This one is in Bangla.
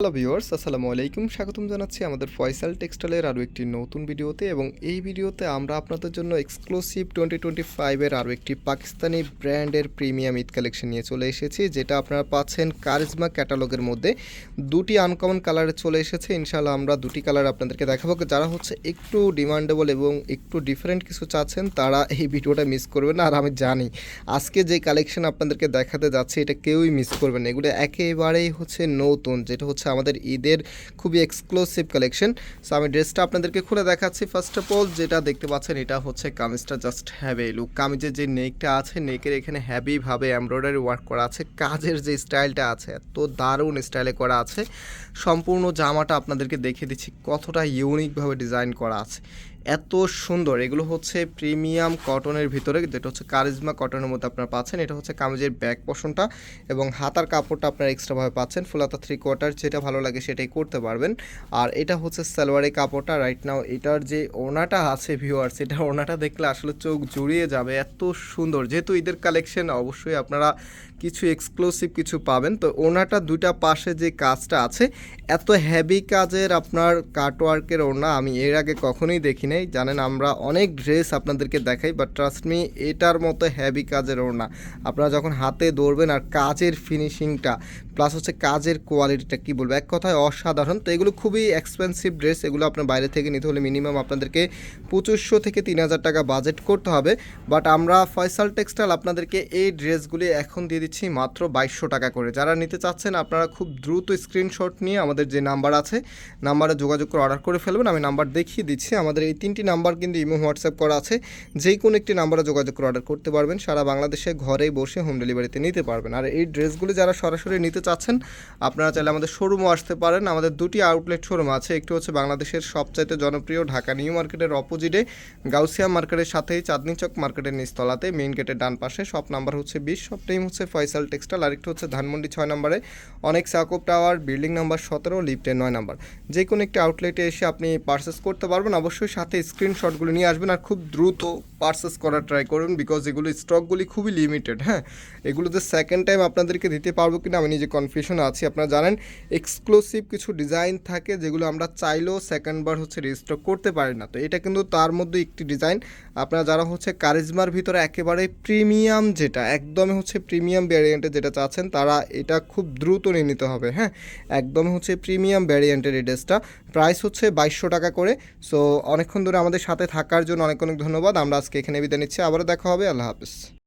হ্যালো ভিউয়ার্স আসসালামু আলাইকুম। স্বাগতম জানাচ্ছি আমাদের ফয়সাল টেক্সটাইলের আরও একটি নতুন ভিডিওতে এবং এই ভিডিওতে আমরা আপনাদের জন্য এক্সক্লুসিভ টোয়েন্টি টোয়েন্টি ফাইভের আরও একটি পাকিস্তানি ব্র্যান্ডের প্রিমিয়াম ঈদ কালেকশন নিয়ে চলে এসেছি, যেটা আপনারা পাচ্ছেন কারিজমা ক্যাটালগের মধ্যে। দুটি আনকমন কালারে চলে এসেছে ইনশাল্লাহ আমরা দুটি কালার আপনাদেরকে দেখাবো। যারা হচ্ছে একটু ডিমান্ডেবল এবং একটু ডিফারেন্ট কিছু চাচ্ছেন, তারা এই ভিডিওটা মিস করবেন না। আর আমি জানি, আজকে যে কালেকশন আপনাদেরকে দেখাতে যাচ্ছে, এটা কেউই মিস করবেন না। এগুলো একেবারেই হচ্ছে নতুন, যেটা হচ্ছে আমাদের ঈদের খুবই এক্সক্লুসিভ কালেকশন সো আমি ড্রেসটা আপনাদেরকে খুলে দেখাচ্ছি। ফার্স্ট অফ অল যেটা দেখতে পাচ্ছেন, এটা হচ্ছে কামিজটা জাস্ট হ্যাভি লুক কামিজের যে নেকটা আছে নেকের এখানে হ্যাভিভাবে এমব্রয়ডারি ওয়ার্ক করা আছে। কাজের যে স্টাইলটা আছে, এত দারুণ স্টাইলে করা আছে। সম্পূর্ণ জামাটা আপনাদেরকে দেখিয়ে দিচ্ছি, কতটা ইউনিকভাবে ডিজাইন করা আছে। এত সুন্দর। এগুলো হচ্ছে প্রিমিয়াম কটনের ভিতরে। যেটা হচ্ছে কারিজমা কটনের মধ্যে আপনারা পাচ্ছেন। এটা হচ্ছে কামিজের ব্যাক পোষণটা এবং হাতার কাপড়টা আপনারা এক্সট্রাভাবে পাচ্ছেন। ফুলাতা থ্রি কোয়ার্টার যেটা ভালো লাগে সেটাই করতে পারবেন। আর এটা হচ্ছে সালোয়ারের কাপড়টা। রাইট নাও এটার যে ওনাটা আছে ভিউয়ার্স এটা ওনাটা দেখলে আসলে চোখ জুড়িয়ে যাবে। এত সুন্দর। যেহেতু ঈদের কালেকশন অবশ্যই আপনারা কিছু এক্সক্লুসিভ কিছু পাবেন। তো ওনাটা দুইটা পাশে যে কাজটা আছে, এত হ্যাভি কাজের আপনার কাটওয়ার্কের ওনা আমি এর আগে কখনোই দেখি নাই জানেন আমরা অনেক ড্রেস আপনাদেরকে দেখাই বাট ট্রাস্ট মি এটার মতো হেভি কাজের ওনা আপনারা যখন হাতে দৌড়বেন আর কাজের ফিনিশিংটা প্লাস হচ্ছে কাজের কোয়ালিটিটা কী বলব? এক কথায় অসাধারণ। তো এগুলো খুবই এক্সপেন্সিভ ড্রেস এগুলো আপনার বাইরে থেকে নিতে হলে মিনিমাম আপনাদেরকে পঁচিশশো থেকে তিন হাজার টাকা বাজেট করতে হবে। বাট আমরা ফয়সাল টেক্সটাইল আপনাদেরকে এই ড্রেসগুলি এখন দিয়ে দিচ্ছি মাত্র বাইশশো টাকা করে। যারা নিতে চাচ্ছেন, আপনারা খুব দ্রুত স্ক্রিনশট নিয়ে আমাদের যে নাম্বার আছে নাম্বারে যোগাযোগ করে অর্ডার করে ফেলবেন। আমি নাম্বার দেখিয়ে দিচ্ছি। আমাদের এই তিনটি নাম্বার কিন্তু ইমো হোয়াটসঅ্যাপ করা আছে। যে কোনো একটি নাম্বারে যোগাযোগ করে অর্ডার করতে পারবেন। সারা বাংলাদেশে ঘরে বসে হোম ডেলিভারিতে নিতে পারবেন। আর এই ড্রেসগুলি যারা সরাসরি নিতে চাচ্ছেন, আপনারা চাইলে আমাদের শোরুমও আসতে পারেন। আমাদের দুটি আউটলেট শোরুম আছে। একটি হচ্ছে বাংলাদেশের সবচাইতে জনপ্রিয় ঢাকা নিউ মার্কেটের অপোজিটে গাউসিয়া মার্কেটের সাথেই চাঁদনি চক মার্কেটের নিচতলাতে মেইন গেটের ডান পাশে। শপ নাম্বার হচ্ছে বিশ শপ টাইম হচ্ছে ফয়সাল টেক্সটাইল আরেকটি হচ্ছে ধানমন্ডি ছয় নম্বরে, অনেক সাকুব টাওয়ার বিল্ডিং নাম্বার সতেরো লিফটের নয় নাম্বার। যে কোনো একটি আউটলেটে এসে আপনি পার্সেস করতে পারবেন। অবশ্যই সাথে স্ক্রিনশটগুলো নিয়ে আসবেন আর খুব দ্রুত পার্সেস করার ট্রাই করুন বিকজ এগুলো স্টকগুলি খুবই লিমিটেড হ্যাঁ? এগুলোতে সেকেন্ড টাইম আপনাদেরকে দিতে পারব কিনা আমি নিজে কনফিউশন আছি, আপনারা জানেন এক্সক্লুসিভ কিছু ডিজাইন থাকে যেগুলো আমরা চাইলেও সেকেন্ডবার হচ্ছে রিস্টক করতে পারি না। তো এটা কিন্তু তার মধ্যে একটি ডিজাইন আপনারা যারা হচ্ছে কারিজমার ভিতরে একেবারে প্রিমিয়াম যেটা, একদমই হচ্ছে প্রিমিয়াম ভ্যারিয়েন্টের যেটা চাচ্ছেন, তারা এটা খুব দ্রুত নিয়ে নিতে হবে হ্যাঁ? একদম হচ্ছে প্রিমিয়াম ভ্যারিয়েন্টের এই ড্রেসটা প্রাইস হচ্ছে বাইশশো টাকা করে। সো অনেকক্ষণ ধরে আমাদের সাথে থাকার জন্য অনেক অনেক ধন্যবাদ। আমরা আজকে এখানে বিদায় নিচ্ছি। আবারও দেখা হবে। আল্লাহ হাফিজ।